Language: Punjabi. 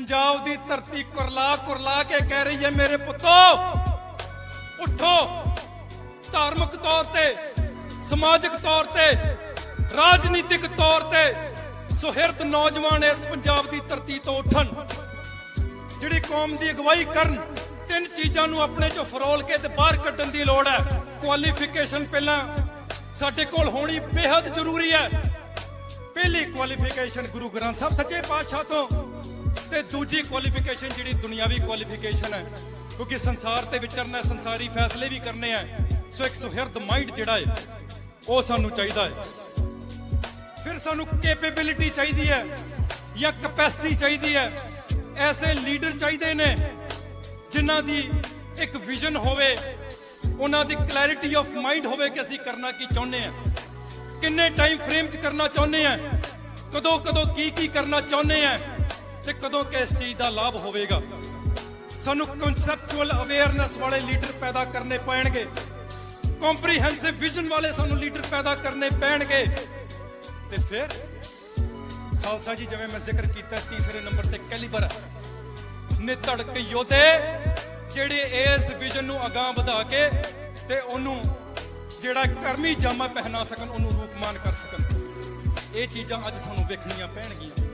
ਪੰਜਾਬ ਦੀ ਧਰਤੀ ਕੁਰਲਾ ਕੁਰਲਾ ਕੇ ਕਹਿ ਰਹੀ ਹੈ, ਮੇਰੇ ਪੁੱਤੋ, ਉੱਠੋ। ਧਾਰਮਿਕ ਤੌਰ ਤੇ, ਸਮਾਜਿਕ ਤੌਰ ਤੇ, ਰਾਜਨੀਤਿਕ ਤੌਰ ਤੇ ਸੁਹਿਰਦ ਨੌਜਵਾਨ ਇਸ ਪੰਜਾਬ ਦੀ ਧਰਤੀ ਤੋਂ ਉੱਠਣ, ਜਿਹੜੀ ਕੌਮ ਦੀ ਅਗਵਾਈ ਕਰਨ, ਤਿੰਨ ਚੀਜ਼ਾਂ ਨੂੰ ਆਪਣੇ ਚੋਂ ਫਰੋਲ ਕੇ ਤੇ ਬਾਹਰ ਕੱਢਣ ਦੀ ਲੋੜ ਹੈ। ਕੁਆਲੀਫਿਕੇਸ਼ਨ ਪਹਿਲਾਂ ਸਾਡੇ ਕੋਲ ਹੋਣੀ ਬੇहद ਜ਼ਰੂਰੀ ਹੈ। ਪਹਿਲੀ ਕੁਆਲੀਫਿਕੇਸ਼ਨ ਗੁਰੂ ਗ੍ਰੰਥ ਸਾਹਿਬ ਸੱਚੇ ਪਾਤਸ਼ਾਹ ਤੋਂ ਤੇ ਦੂਜੀ ਕੁਆਲੀਫਿਕੇਸ਼ਨ ਜਿਹੜੀ ਦੁਨਿਆਵੀ ਕੁਆਲੀਫਿਕੇਸ਼ਨ ਹੈ, ਕਿਉਂਕਿ ਸੰਸਾਰ ਤੇ ਵਿਚਰਨਾ ਸੰਸਾਰੀ ਫੈਸਲੇ ਵੀ ਕਰਨੇ ਆ ਸੋ ਇੱਕ ਸੁਹਿਰਦ ਮਾਈਂਡ ਜਿਹੜਾ ਹੈ, ਉਹ ਸਾਨੂੰ ਚਾਹੀਦਾ ਹੈ। ਫਿਰ ਸਾਨੂੰ ਕੈਪੇਬਿਲਿਟੀ ਚਾਹੀਦੀ ਹੈ ਜਾਂ ਕਪੈਸਿਟੀ ਚਾਹੀਦੀ ਹੈ? ਐਸੇ ਲੀਡਰ ਚਾਹੀਦੇ ਨੇ ਜਿਨ੍ਹਾਂ ਦੀ ਇੱਕ ਵਿਜ਼ਨ ਹੋਵੇ, ਉਹਨਾਂ ਦੀ ਕਲੈਰਿਟੀ ਆਫ ਮਾਈਂਡ ਹੋਵੇ ਕਿ ਅਸੀਂ ਕਰਨਾ ਕੀ ਚਾਹੁੰਦੇ ਆ ਕਿੰਨੇ ਟਾਈਮ ਫਰੇਮ 'ਚ ਕਰਨਾ ਚਾਹੁੰਦੇ ਆ ਕਦੋਂ ਕਦੋਂ ਕੀ ਕੀ ਕਰਨਾ ਚਾਹੁੰਦੇ ਆ ਤੇ ਕਦੋਂ ਕਿਸ ਚੀਜ਼ ਦਾ ਲਾਭ ਹੋਵੇਗਾ? ਸਾਨੂੰ ਕਨਸੈਪਚੁਅਲ ਅਵੇਅਰਨੈਸ ਵਾਲੇ ਲੀਡਰ ਪੈਦਾ ਕਰਨੇ ਪੈਣਗੇ। ਕੰਪਰੀਹੈਂਸਿਵ ਵਿਜ਼ਨ ਵਾਲੇ ਸਾਨੂੰ ਲੀਡਰ ਪੈਦਾ ਕਰਨੇ ਪੈਣਗੇ। ਤੇ ਫਿਰ, ਖਾਲਸਾ ਜੀ ਜਿਵੇਂ ਮੈਂ ਜ਼ਿਕਰ ਕੀਤਾ, ਤੀਸਰੇ ਨੰਬਰ ਤੇ ਕੈਲੀਬਰ ਨਿਤੜਕ ਯੋਧੇ, ਜਿਹੜੇ ਇਸ ਵਿਜ਼ਨ ਨੂੰ ਅਗਾਹ ਵਧਾ ਕੇ ਤੇ ਉਹਨੂੰ ਜਿਹੜਾ ਕਰਮੀ ਜਾਮਾ ਪਹਿਨਾ ਸਕਣ, ਉਹਨੂੰ ਰੂਪਮਾਨ ਕਰ ਸਕਣ। ਇਹ ਚੀਜ਼ਾਂ ਅੱਜ ਸਾਨੂੰ ਵੇਖਣੀਆਂ ਪੈਣਗੀਆਂ।